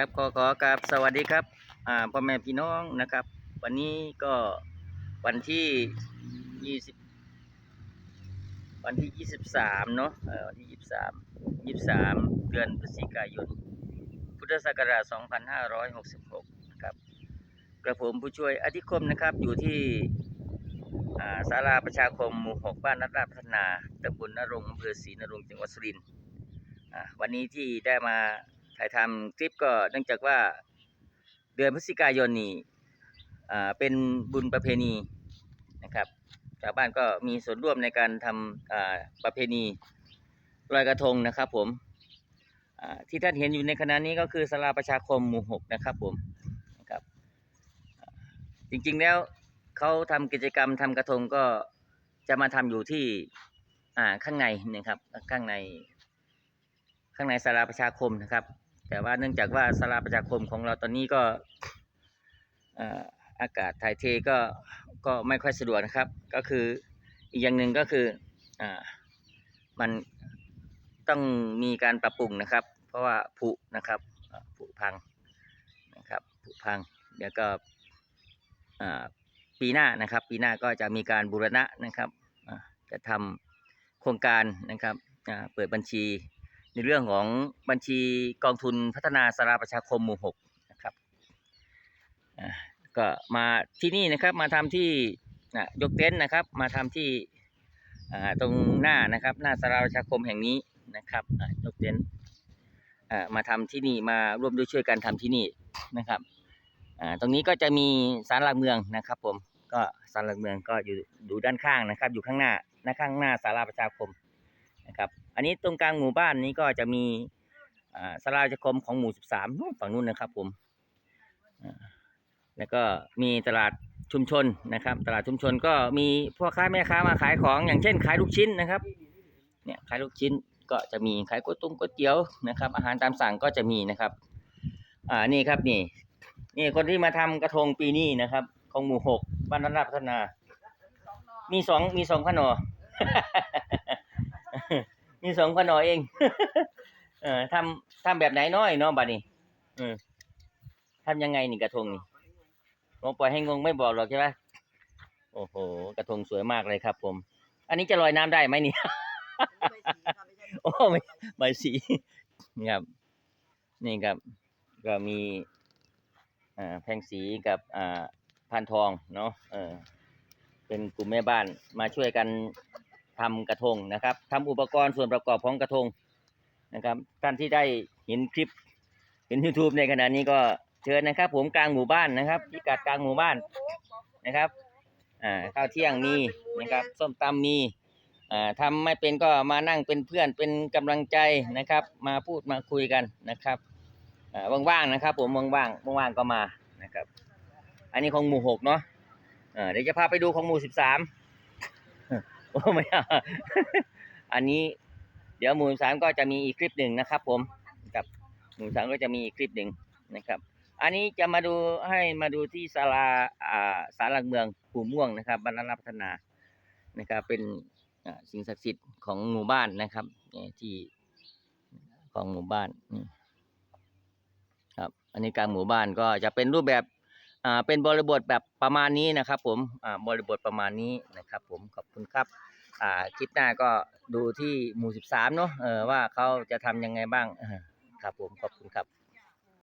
ครับขอขอกราบสวัสดีครับอ่าพ่อแม่พี่น้องนะครับ วันนี้ก็วันที่ยี่สิบวันที่ยี่สิบสามเนาะเออวันที่ยี่สิบสามยี่สิบสามเดือนพฤศจิกายน พุทธศักราชสองพันห้าร้อยหกสิบหกครับกระผมผู้ช่วยอธิคมนะครับอยู่ที่อ่าศาลาประชาคมหมู่หกบ้านนัดราพัฒนาตำบลนรงอำเภอศรีนรงจังหวัดสุรินทร์อ่าวันนี้ที่ได้มา ถ่ายทำคลิปก็เนื่องจากว่าเดือนพฤศจิกายนนี่เป็นบุญประเพณีนะครับชาวบ้านก็มีส่วนร่วมในการทำอ่าประเพณีลอยกระทงนะครับผมที่ท่านเห็นอยู่ในขณะนี้ก็คือสลาประชาคมหมู่หกนะครับผมนะครับจริงๆแล้วเขาทำกิจกรรมทำกระทงก็จะมาทำอยู่ที่ข้างในนะครับข้างในข้างในสลาประชาคมนะครับ แต่ว่าเนื่องจากว่าสลาประชาคมของเราตอนนี้ก็อากาศถ่ายเทก็ก็ไม่ค่อยสะดวกนะครับ ก็คืออีกอย่างหนึ่งก็คืออ่ามันต้องมีการปรับปรุงนะครับ เพราะว่าผุนะครับผุพังนะครับผุพังเดี๋ยวก็ปีหน้านะครับ ปีหน้าก็จะมีการบูรณะนะครับจะทำโครงการนะครับเปิดบัญชี ในเรื่องของบัญชีกองทุนพัฒนาสาราประชาคมหมู่หกนะครับก็มาที่นี่นะครับมาทำที่ยกเต็นท์นะครับ มาทำที่ตรงหน้านะครับ หน้าสาราประชาคมแห่งนี้นะครับยกเต็นท์มาทำที่นี่มาร่วมด้วยช่วยกันทำที่นี่นะครับตรงนี้ก็จะมีศาลหลักเมืองนะครับผมก็ศาลหลักเมืองก็อยู่อยู่ด้านข้างนะครับ อยู่ข้างหน้าหน้าข้างหน้าศาลาประชาคม นะครับ อันนี้ตรงกลางหมู่บ้านนี้ก็จะมีอ่าศาลาประชาคมของหมู่ 13นู่นฝั่งนู้นนะครับผมแล้วก็มีตลาดชุมชนนะครับ ตลาดชุมชนก็มีพ่อค้าแม่ค้ามาขายของอย่างเช่น ขายลูกชิ้นนะครับ เนี่ยขายลูกชิ้นก็จะมีขายก๋วยตุ้งก๋วยเตี๋ยวนะครับ อาหารตามสั่งก็จะมีนะครับ อ่านี่ครับนี่ นี่คนที่มาทำกระทงปีนี้นะครับ ของหมู่หกบ้านนันาพัฒนา มีสองมีสองขนอ มีสองขนอเอง เออทำทำแบบไหนน้อยเนาะบัดนี้เออทำยังไงนี่กระทงนี่ผมปล่อยให้งงไม่บอกหรอกใช่ไหมโอ้โห กระทงสวยมากเลยครับ ผม อันนี้จะลอยน้ำได้ไหมนี่โอ้ไม่ใบสีนี่ครับ นี่ครับ ก็มีอ่าแพงสีกับอ่าพันทองเนาะเออเป็นกลุ่มแม่บ้านมาช่วยกัน ทำกระทงนะครับทำอุปกรณ์ส่วนประกอบของกระทงนะครับ ท่านที่ได้เห็นคลิปเห็น YouTube ในขณะนี้ก็เชิญนะครับ ผมกลางหมู่บ้านนะครับพิกัดกลางหมู่บ้านนะครับอ่าข้าวเที่ยงมีนะครับส้มตำมีอ่าทำไม่เป็นก็มานั่งเป็นเพื่อนเป็นกำลังใจนะครับ มาพูดมาคุยกันนะครับอ่าว่างๆนะครับ ผมว่างๆว่างๆก็มานะครับ อันนี้ของหมู่หกเนาะอ่าเดี๋ยวจะพาไปดูของหมู่สิบสาม อ้ไม่เอาอันนี้ เดี๋ยวหมู่สามก็จะมีอีกคลิปหนึ่งนะครับ ผมกับหมู่สามก็จะมีอีกคลิปหนึ่งนะครับ อันนี้จะมาดูให้มาดูที่ศาลาอ่าศาลหลักเมืองปู่ม่วงนะครับบรรณรัพัฒนานะครับ เป็นสิ่งศักดิ์สิทธิ์ของหมู่บ้านนะครับที่ของหมู่บ้านนี่ครับ อันนี้กลางหมู่บ้านก็จะเป็นรูปแบบ อ่าเป็นบริบทแบบประมาณนี้นะครับ ผมอ่าบริบทประมาณนี้นะครับ ผมขอบคุณครับอ่าคลิปหน้าก็ดูที่หมู่สิบสามเนาะเออว่าเขาจะทำยังไงบ้างครับผมขอบคุณครับ